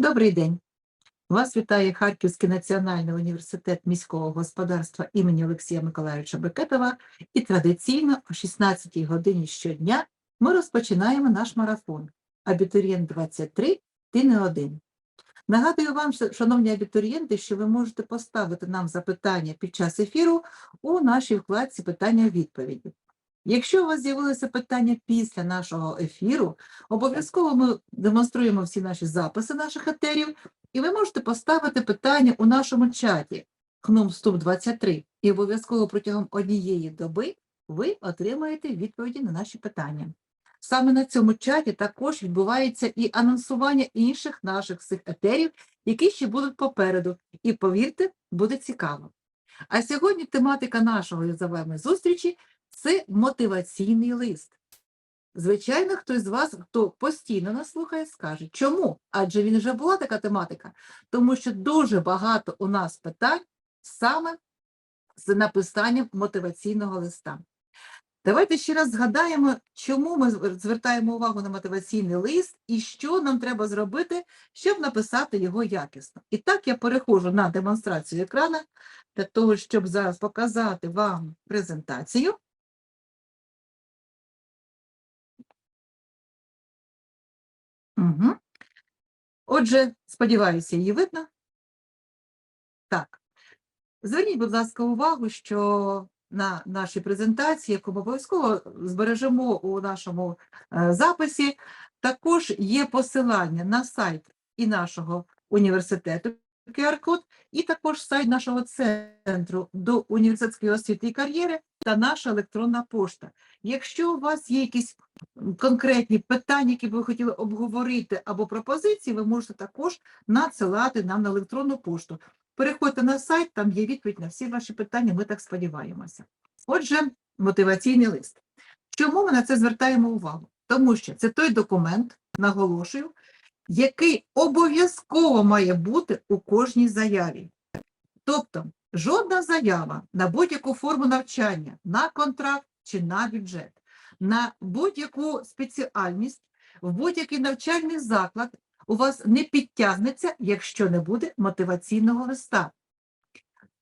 Добрий день. Вас вітає Харківський національний університет міського господарства імені Олексія Миколайовича Бекетова. І традиційно о 16 годині щодня ми розпочинаємо наш марафон Абітурієнт 23, ти не один. Нагадую вам, шановні абітурієнти, що ви можете поставити нам запитання під час ефіру у нашій вкладці питання-відповіді. Якщо у вас з'явилися питання після нашого ефіру, обов'язково ми демонструємо всі наші записи наших етерів, і ви можете поставити питання у нашому чаті ХНУМ Вступ 23, і обов'язково протягом однієї доби ви отримаєте відповіді на наші питання. Саме на цьому чаті також відбувається і анонсування інших наших всіх етерів, які ще будуть попереду. І повірте, буде цікаво. А сьогодні тематика нашого за вами зустрічі це мотиваційний лист. Звичайно, хтось з вас, хто постійно нас слухає, скаже, чому? Адже він вже була така тематика, тому що дуже багато у нас питань саме з написанням мотиваційного листа. Давайте ще раз згадаємо, чому ми звертаємо увагу на мотиваційний лист і що нам треба зробити, щоб написати його якісно. І так я переходжу на демонстрацію екрана для того, щоб зараз показати вам презентацію. Угу. Отже, сподіваюся, її видно. Так. Зверніть, будь ласка, увагу, що на нашій презентації, яку ми обов'язково збережемо у нашому е, записі, також є посилання на сайт і нашого університету QR-код, і також сайт нашого центру до університетської освіти і кар'єри та наша електронна пошта. Якщо у вас є якісь конкретні питання, які б ви хотіли обговорити або пропозиції, ви можете також надсилати нам на електронну пошту. Переходьте на сайт, там є відповідь на всі ваші питання, ми так сподіваємося. Отже, мотиваційний лист. Чому ми на це звертаємо увагу? Тому що це той документ, наголошую, який обов'язково має бути у кожній заяві. Тобто, жодна заява на будь-яку форму навчання, на контракт чи на бюджет, на будь-яку спеціальність, в будь-який навчальний заклад у вас не підтягнеться, якщо не буде мотиваційного листа.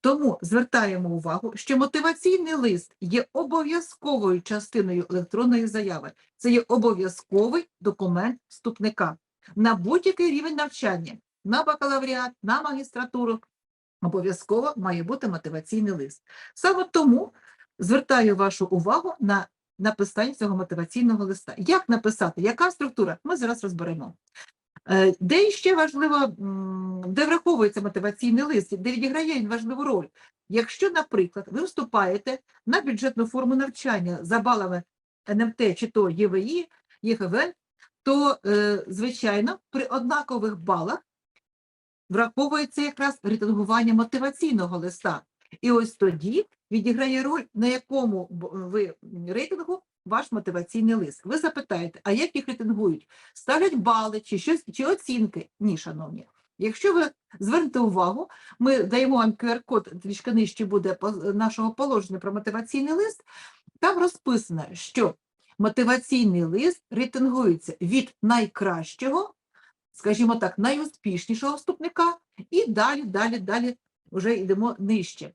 Тому звертаємо увагу, що мотиваційний лист є обов'язковою частиною електронної заяви. Це є обов'язковий документ вступника на будь-який рівень навчання, на бакалавріат, на магістратуру. Обов'язково має бути мотиваційний лист. Саме тому звертаю вашу увагу на написання цього мотиваційного листа. Як написати, яка структура? Ми зараз розберемо. Е, Де ще важливо, де враховується мотиваційний лист, де відіграє він важливу роль. Якщо, наприклад, ви вступаєте на бюджетну форму навчання за балами НМТ чи то ЄВІ, ЄГВ, то, е, звичайно, при однакових балах враховується якраз рейтингування мотиваційного листа. І ось тоді відіграє роль, на якому ви рейтингу ваш мотиваційний лист. Ви запитаєте, а як їх рейтингують? Ставлять бали чи щось, чи оцінки? Ні, шановні. Якщо ви звернете увагу, ми даємо вам QR-код, трішки нижче буде нашого положення про мотиваційний лист, там розписано, що мотиваційний лист рейтингується від найкращого, скажімо так, найуспішнішого вступника, і далі, далі, далі вже йдемо нижче.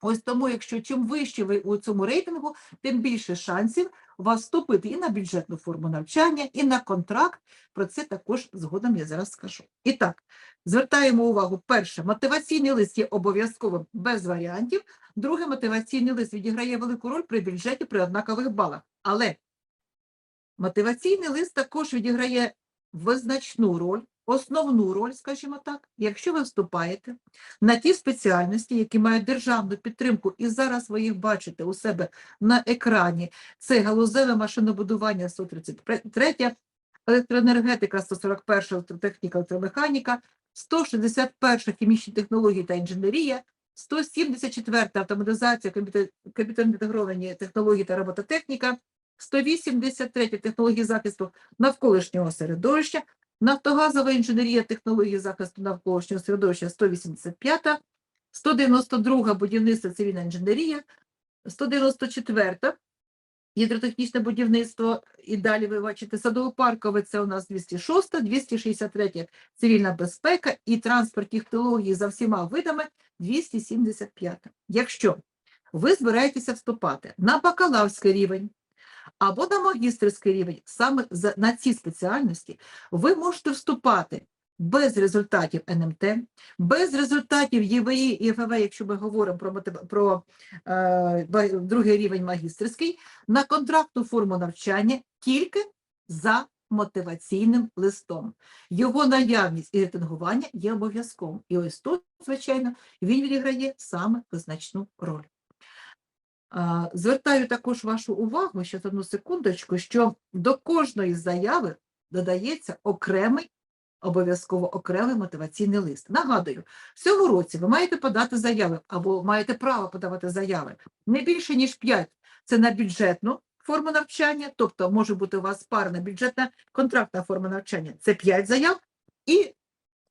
Ось тому, якщо чим вище ви у цьому рейтингу, тим більше шансів вас вступити і на бюджетну форму навчання, і на контракт. Про це також згодом я зараз скажу. І так, звертаємо увагу: перше, мотиваційний лист є обов'язковим без варіантів. Друге, мотиваційний лист відіграє велику роль при бюджеті при однакових балах. Але мотиваційний лист також відіграє визначну роль, основну роль, скажімо так, якщо ви вступаєте на ті спеціальності, які мають державну підтримку, і зараз ви їх бачите у себе на екрані. Це галузеве машинобудування 133, електроенергетика 141, електротехніка, електромеханіка, 161 хімічні технології та інженерія, 174 автоматизація, комп'ютер- комп'ютерно інтегровані технології та робототехніка, 183 технології захисту навколишнього середовища, нафтогазова інженерія технології захисту навколишнього середовища 185, 192 будівництво цивільна інженерія, 194 гідротехнічне будівництво, і далі ви бачите садово-паркове, це у нас 206, 263 цивільна безпека і транспорт технології за всіма видами 275. Якщо ви збираєтеся вступати на бакалаврський рівень або на магістерський рівень, саме на ці спеціальності, ви можете вступати без результатів НМТ, без результатів ЄВІ і ФВ, якщо ми говоримо про, про е, другий рівень магістерський, на контрактну форму навчання тільки за мотиваційним листом. Його наявність і рейтингування є обов'язковим. І ось тут, звичайно, він відіграє саме визначну роль. Звертаю також вашу увагу, ще одну секундочку, що до кожної заяви додається окремий, обов'язково окремий мотиваційний лист. Нагадую, в цьому році ви маєте подати заяви або маєте право подавати заяви не більше, ніж 5. Це на бюджетну форму навчання, тобто може бути у вас парна бюджетна контрактна форма навчання. Це 5 заяв і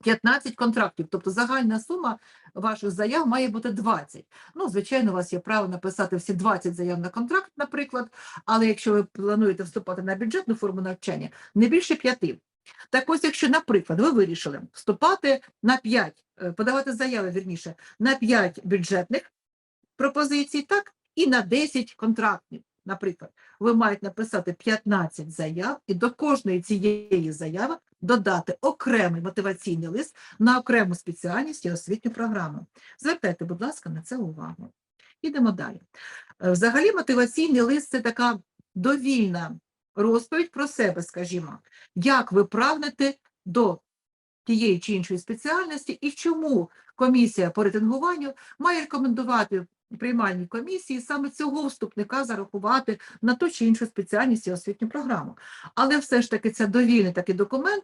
15 контрактів, тобто загальна сума ваших заяв має бути 20. Ну, звичайно, у вас є право написати всі 20 заяв на контракт, наприклад, але якщо ви плануєте вступати на бюджетну форму навчання, не більше 5. Так ось, якщо, наприклад, ви вирішили вступати на 5, е, подавати заяви, вірніше, на 5 бюджетних пропозицій, так, і на 10 контрактів, наприклад, ви маєте написати 15 заяв і до кожної цієї заяви додати окремий мотиваційний лист на окрему спеціальність і освітню програму. Звертайте, будь ласка, на це увагу. Ідемо далі. Е, Взагалі, мотиваційний лист це така довільна розповідь про себе, скажімо, як ви прагнете до тієї чи іншої спеціальності і чому комісія по рейтингуванню має рекомендувати приймальній комісії саме цього вступника зарахувати на ту чи іншу спеціальність і освітню програму. Але все ж таки це довільний такий документ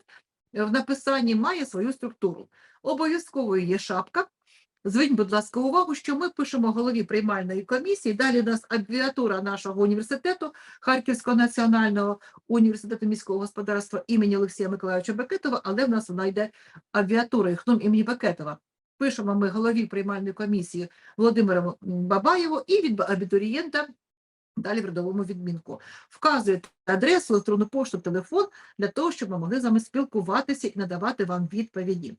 е, в написанні має свою структуру. Обов'язковою є шапка. Зверніть, будь ласка, увагу, що ми пишемо голові приймальної комісії. Далі у нас абревіатура нашого університету, Харківського національного університету міського господарства імені Олексія Миколайовича Бекетова, але в нас вона йде абревіатурою ХНУМ імені Бекетова. Пишемо ми голові приймальної комісії Володимиру Бабаєву і від абітурієнта далі в родовому відмінку. Вказуєте адресу, електронну пошту, телефон для того, щоб ми могли з вами спілкуватися і надавати вам відповіді.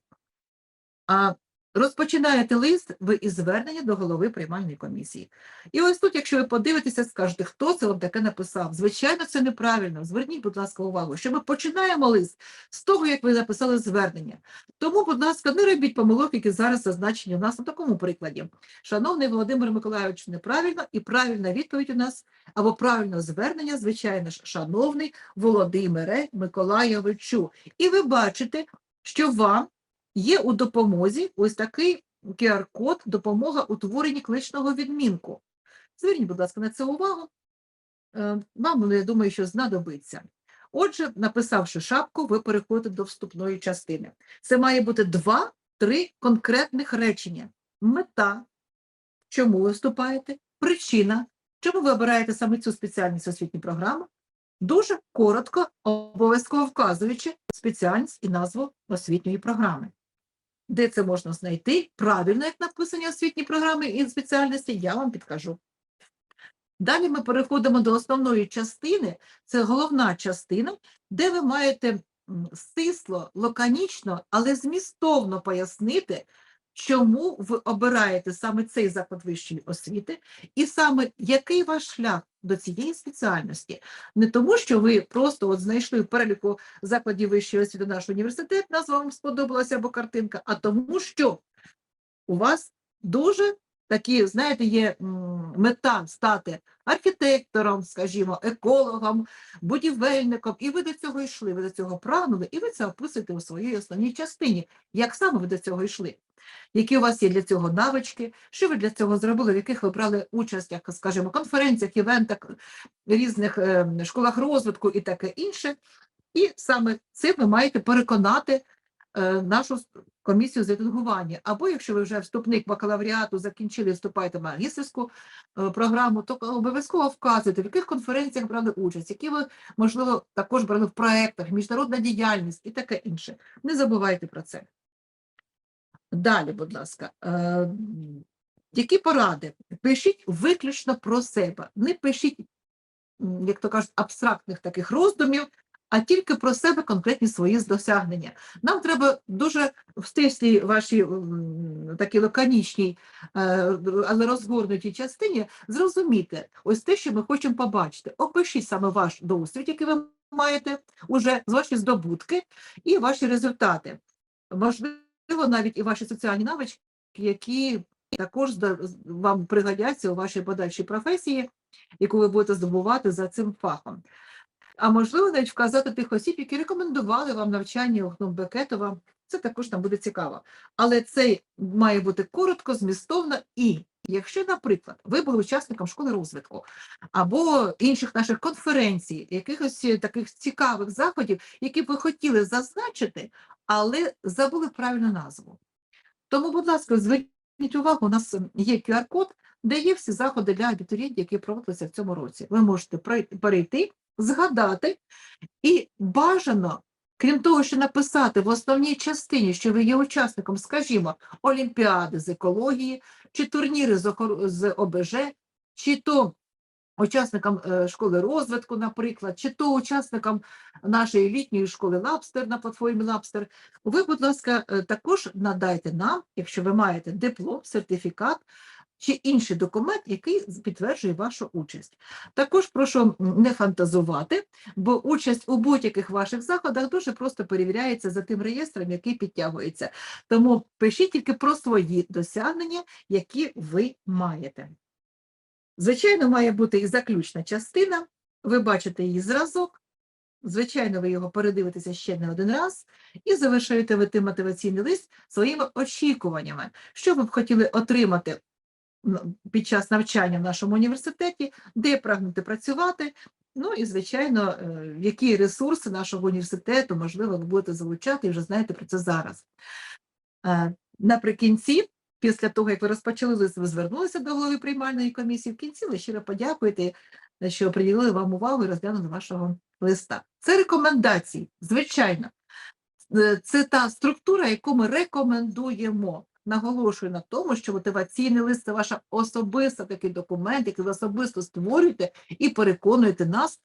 А розпочинаєте лист ви із звернення до голови приймальної комісії. І ось тут, якщо ви подивитеся, скажете, хто це вам таке написав. Звичайно, це неправильно. Зверніть, будь ласка, увагу, що ми починаємо лист з того, як ви написали звернення. Тому, будь ласка, не робіть помилок, які зараз зазначені у нас на такому прикладі. Шановний Володимир Миколайович, неправильно, і правильна відповідь у нас, або правильне звернення, звичайно ж, шановний Володимире Миколайовичу. І ви бачите, що вам є у допомозі ось такий QR-код допомога у творенні кличного відмінку. Зверніть, будь ласка, на це увагу. Е, Вам, ну, я думаю, що знадобиться. Отже, написавши шапку, ви переходите до вступної частини. Це має бути два-три конкретних речення. Мета, чому ви вступаєте, причина, чому ви обираєте саме цю спеціальність освітню програму, дуже коротко, обов'язково вказуючи спеціальність і назву освітньої програми. Де це можна знайти правильно, як написані освітні програми і спеціальності, я вам підкажу. Далі ми переходимо до основної частини, це головна частина, де ви маєте стисло, лаконічно, але змістовно пояснити, чому ви обираєте саме цей заклад вищої освіти, і саме який ваш шлях до цієї спеціальності. Не тому, що ви просто от знайшли в переліку закладів вищої освіти наш університет, назва вам сподобалася або картинка, а тому, що у вас дуже такі, знаєте, є мета стати архітектором, скажімо, екологом, будівельником, і ви до цього йшли, ви до цього прагнули, і ви це описуєте у своїй основній частині. Як саме ви до цього йшли? Які у вас є для цього навички, що ви для цього зробили, в яких ви брали участь, як, скажімо, конференціях, івентах, різних е, школах розвитку і таке інше. І саме цим ви маєте переконати е, нашу комісію з рейтингування. Або якщо ви вже вступник бакалавріату закінчили вступаєте в магістерську е, програму, то обов'язково вказуйте, в яких конференціях брали участь, які ви, можливо, також брали в проєктах, міжнародна діяльність і таке інше. Не забувайте про це. Далі, будь ласка, е, які поради? Пишіть виключно про себе, не пишіть як то кажуть, абстрактних таких роздумів, а тільки про себе конкретні свої досягнення. Нам треба дуже в стислій вашій такій лаконічній, е, але розгорнутій частині зрозуміти ось те, що ми хочемо побачити. Опишіть саме ваш досвід, який ви маєте уже з ваші здобутки і ваші результати. Можливо, навіть і ваші соціальні навички, які також вам пригодяться у вашій подальшій професії, яку ви будете здобувати за цим фахом. А можливо, навіть вказати тих осіб, які рекомендували вам навчання у ГНУ Бекетова. Це також там буде цікаво. Але це має бути коротко, змістовно і якщо, наприклад, ви були учасником школи розвитку або інших наших конференцій, якихось таких цікавих заходів, які б ви хотіли зазначити, але забули правильну назву. Тому, будь ласка, зверніть увагу, у нас є QR-код, де є всі заходи для абітурієнтів, які проводилися в цьому році. Ви можете перейти, згадати і бажано, крім того, що написати в основній частині, що ви є учасником, скажімо, олімпіади з екології, чи турніри з ОБЖ, чи то учасникам е, школи розвитку, наприклад, чи то учасникам нашої літньої школи Лабстер на платформі Лабстер. Ви, будь ласка, е, також надайте нам, якщо ви маєте диплом, сертифікат чи інший документ, який підтверджує вашу участь. Також прошу не фантазувати, бо участь у будь-яких ваших заходах дуже просто перевіряється за тим реєстром, який підтягується. Тому пишіть тільки про свої досягнення, які ви маєте. Звичайно, має бути і заключна частина. Ви бачите її зразок. Звичайно, ви його передивитеся ще не один раз і завершуєте ви тим мотиваційний лист своїми очікуваннями, що ви б хотіли отримати під час навчання в нашому університеті, де прагнете працювати. Ну і, звичайно, е, які ресурси нашого університету, можливо, ви будете залучати і вже знаєте про це зараз. Е, Наприкінці, після того, як ви розпочали ви звернулися до голови приймальної комісії, в кінці ви щиро подякуєте, що приділили вам увагу і розглянули вашого листа. Це рекомендації, звичайно. Е, Це та структура, яку ми рекомендуємо. Наголошую на тому, що мотиваційний лист це ваша особиста такий документ, який ви особисто створюєте і переконуєте нас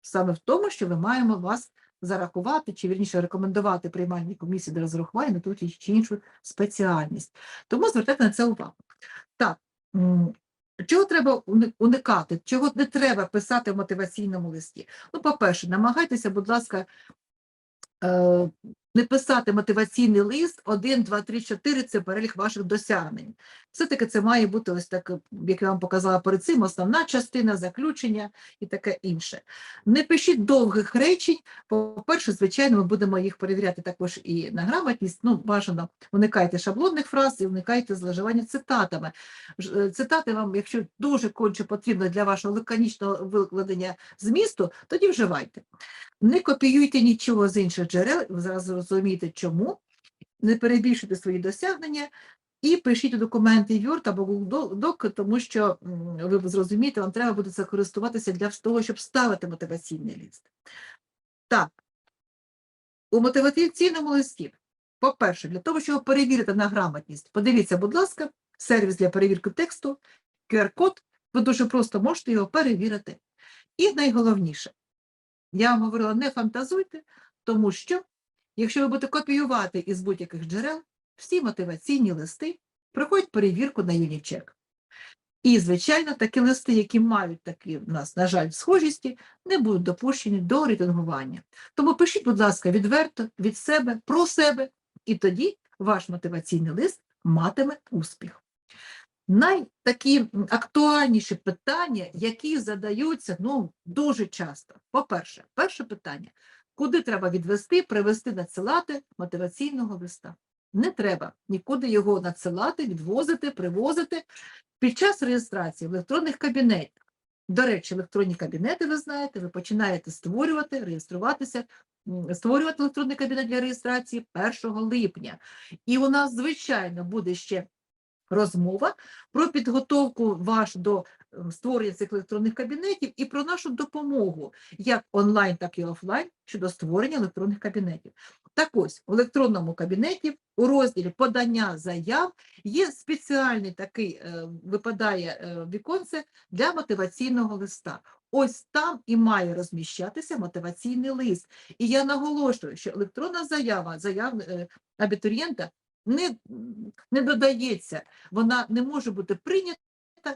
саме в тому, що ми маємо вас зарахувати, чи вірніше рекомендувати приймальній комісії до розрахування на ту чи іншу спеціальність. Тому звертайте на це увагу. Так, чого треба уникати, чого не треба писати в мотиваційному листі? Ну, по-перше, намагайтеся, будь ласка, е, не писати мотиваційний лист 1, 2, 3, 4 – це перелік ваших досягнень. Все-таки це має бути ось так, як я вам показала перед цим, основна частина, заключення і таке інше. Не пишіть довгих речень. По-перше, звичайно, ми будемо їх перевіряти також і на грамотність. Ну, бажано уникайте шаблонних фраз і уникайте зловживання цитатами. Е, Цитати вам, якщо дуже конче потрібно для вашого лаконічного викладення змісту, тоді вживайте. Не копіюйте нічого з інших джерел, ви зараз зрозумієте чому. Не перебільшуйте свої досягнення і пишіть документи Word або Google Doc, тому що ви зрозумієте, вам треба буде це користуватися для того, щоб ставити мотиваційний лист. Так, у мотиваційному листі, по-перше, для того, щоб перевірити на грамотність, подивіться, будь ласка, сервіс для перевірки тексту, QR-код, ви дуже просто можете його перевірити. І найголовніше, я вам говорила, не фантазуйте, тому що, якщо ви будете копіювати із будь-яких джерел, всі мотиваційні листи проходять перевірку на Юнічек. І, звичайно, такі листи, які мають такі в нас, на жаль, схожісті, не будуть допущені до рейтингування. Тому пишіть, будь ласка, відверто від себе, про себе, і тоді ваш мотиваційний лист матиме успіх. Найтакі актуальніші питання, які задаються ну, дуже часто. По-перше, перше питання: куди треба відвести, привести, надсилати мотиваційного листа? Не треба нікуди його надсилати, відвозити, привозити під час реєстрації в електронних кабінетах. До речі, електронні кабінети, ви знаєте, ви починаєте створювати, реєструватися, створювати електронний кабінет для реєстрації 1 липня. І у нас, звичайно, буде ще розмова про підготовку ваш до створення цих електронних кабінетів і про нашу допомогу як онлайн, так і офлайн щодо створення електронних кабінетів. Так ось в електронному кабінеті у розділі подання заяв є спеціальний такий е, випадає е, віконце для мотиваційного листа. ось там і має розміщатися мотиваційний лист. І я наголошую, що електронна заява заяв е, абітурієнта не, не додається, вона не може бути прийнята,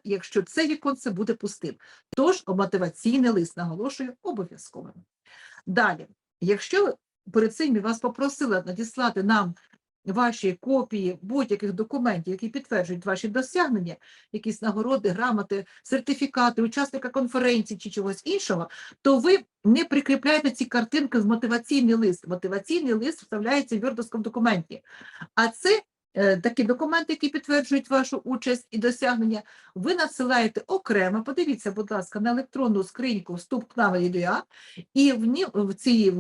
якщо це віконце буде пустим. Тож мотиваційний лист, наголошую, обов'язковим. Далі, якщо перед цим вас попросила надіслати нам ваші копії будь-яких документів, які підтверджують ваші досягнення, якісь нагороди, грамоти, сертифікати, учасника конференції чи чогось іншого, то ви не прикріпляєте ці картинки в мотиваційний лист. Мотиваційний лист вставляється в вірдовському документі. А це такі документи, які підтверджують вашу участь і досягнення, ви надсилаєте окремо. Подивіться, будь ласка, на електронну скриньку вступ к нам ідеа, і в, ні, в цій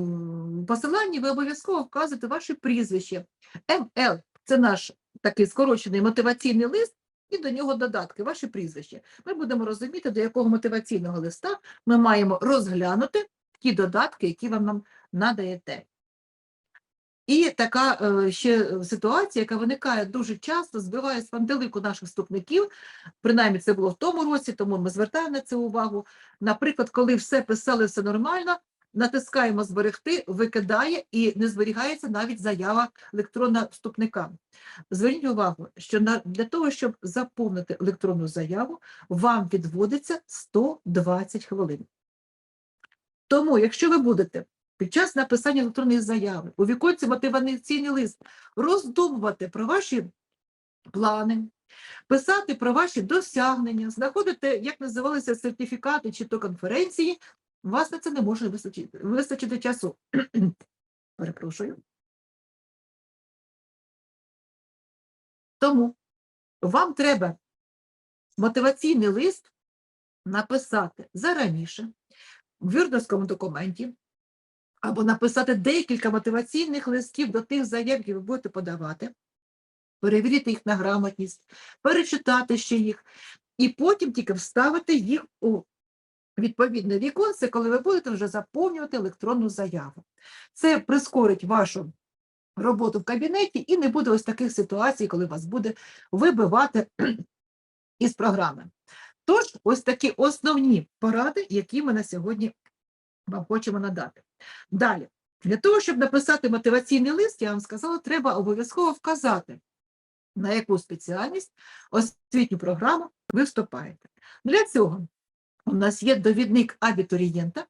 посиланні ви обов'язково вказуєте ваше прізвище. МЛ це наш такий скорочений мотиваційний лист, і до нього додатки, ваше прізвище. Ми будемо розуміти, до якого мотиваційного листа ми маємо розглянути ті додатки, які вам нам надаєте. І така е, ще ситуація, яка виникає дуже часто, збиває з пантелику наших вступників. Принаймні, це було в тому році, тому ми звертаємо на це увагу. Наприклад, коли все писали, все нормально, натискаємо зберегти, викидає і не зберігається навіть заява електронна вступника. Зверніть увагу, що для того, щоб заповнити електронну заяву, вам відводиться 120 хвилин. Тому, якщо ви будете під час написання електронної заяви у віконці мотиваційний лист роздумувати про ваші плани, писати про ваші досягнення, знаходити, як називалися сертифікати чи то конференції, вас на це не може вистачити, вистачити часу. Перепрошую. Тому вам треба мотиваційний лист написати зараніше в вірдовському документі, або написати декілька мотиваційних листів до тих заяв, які ви будете подавати, перевірити їх на грамотність, перечитати ще їх, і потім тільки вставити їх у відповідне віконце, коли ви будете вже заповнювати електронну заяву. Це прискорить вашу роботу в кабінеті і не буде ось таких ситуацій, коли вас буде вибивати із програми. Тож, ось такі основні поради, які ми на сьогодні вам хочемо надати. Далі, для того, щоб написати мотиваційний лист, я вам сказала, треба обов'язково вказати, на яку спеціальність освітню програму ви вступаєте. Для цього у нас є довідник абітурієнта.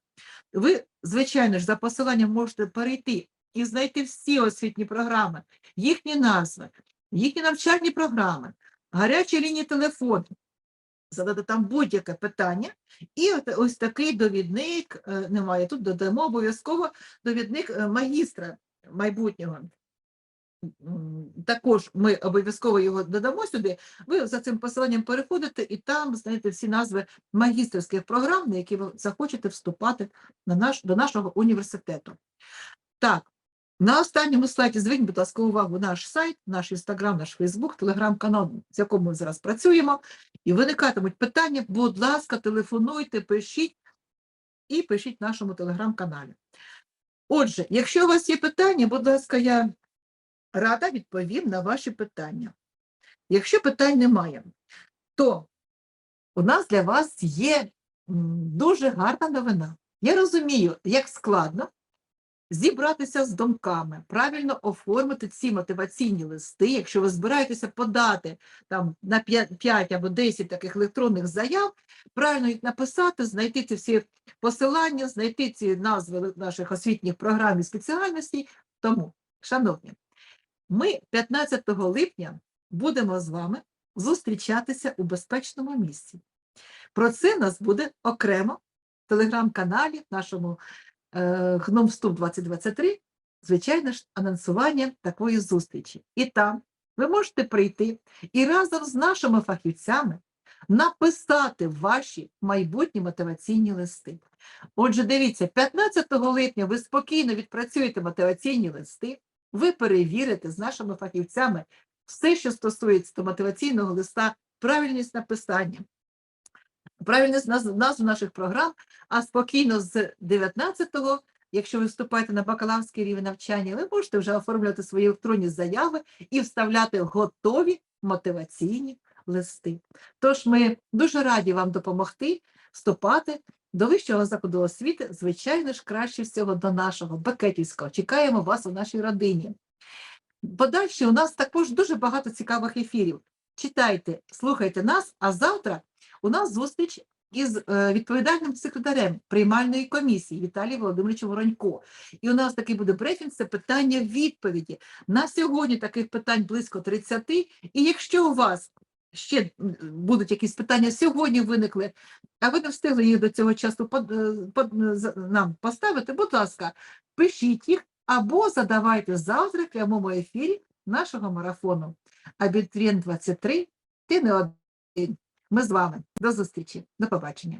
Ви, звичайно ж, за посиланням можете перейти і знайти всі освітні програми, їхні назви, їхні навчальні програми, гарячі лінії телефону, задати там будь-яке питання, і ось такий довідник, е, немає, тут додамо обов'язково довідник е, магістра майбутнього. Також ми обов'язково його додамо сюди. Ви за цим посиланням переходите і там знаєте всі назви магістерських програм, на які ви захочете вступати на наш, до нашого університету. Так, на останньому слайді зверніть, будь ласка, увагу наш сайт, наш інстаграм, наш Фейсбук, телеграм-канал, з якому ми зараз працюємо, і виникатимуть питання, будь ласка, телефонуйте, пишіть і пишіть нашому телеграм-каналі. Отже, якщо у вас є питання, будь ласка, я рада відповім на ваші питання. Якщо питань немає, то у нас для вас є дуже гарна новина. Я розумію, як складно зібратися з думками, правильно оформити ці мотиваційні листи, якщо ви збираєтеся подати там на 5 або 10 таких електронних заяв, правильно їх написати, знайти ці всі посилання, знайти ці назви наших освітніх програм і спеціальностей. Тому, шановні, ми 15 липня будемо з вами зустрічатися у безпечному місці. Про це нас буде окремо в телеграм-каналі, нашому гном вступ 2023, звичайно ж, анонсування такої зустрічі. І там ви можете прийти і разом з нашими фахівцями написати ваші майбутні мотиваційні листи. Отже, дивіться, 15 липня ви спокійно відпрацюєте мотиваційні листи, ви перевірите з нашими фахівцями все, що стосується мотиваційного листа, правильність написання, правильність назв, наших програм, а спокійно з 19-го, якщо ви вступаєте на бакалаврський рівень навчання, ви можете вже оформлювати свої електронні заяви і вставляти готові мотиваційні листи. Тож ми дуже раді вам допомогти вступати до вищого закладу освіти, звичайно ж, краще всього до нашого Бекетівського. Чекаємо вас у нашій родині. Подальше у нас також дуже багато цікавих ефірів. Читайте, слухайте нас, а завтра у нас зустріч із е, відповідальним секретарем приймальної комісії Віталієм Володимировичем Воронько. І у нас такий буде брифінг, це питання-відповіді. На сьогодні таких питань близько 30. І якщо у вас ще будуть якісь питання сьогодні виникли, а ви не встигли їх до цього часу е, е, нам поставити, будь ласка, пишіть їх або задавайте завтра в прямому ефірі нашого марафону. Абітурієнт 23, ти не один. Ми з вами. До зустрічі. До побачення.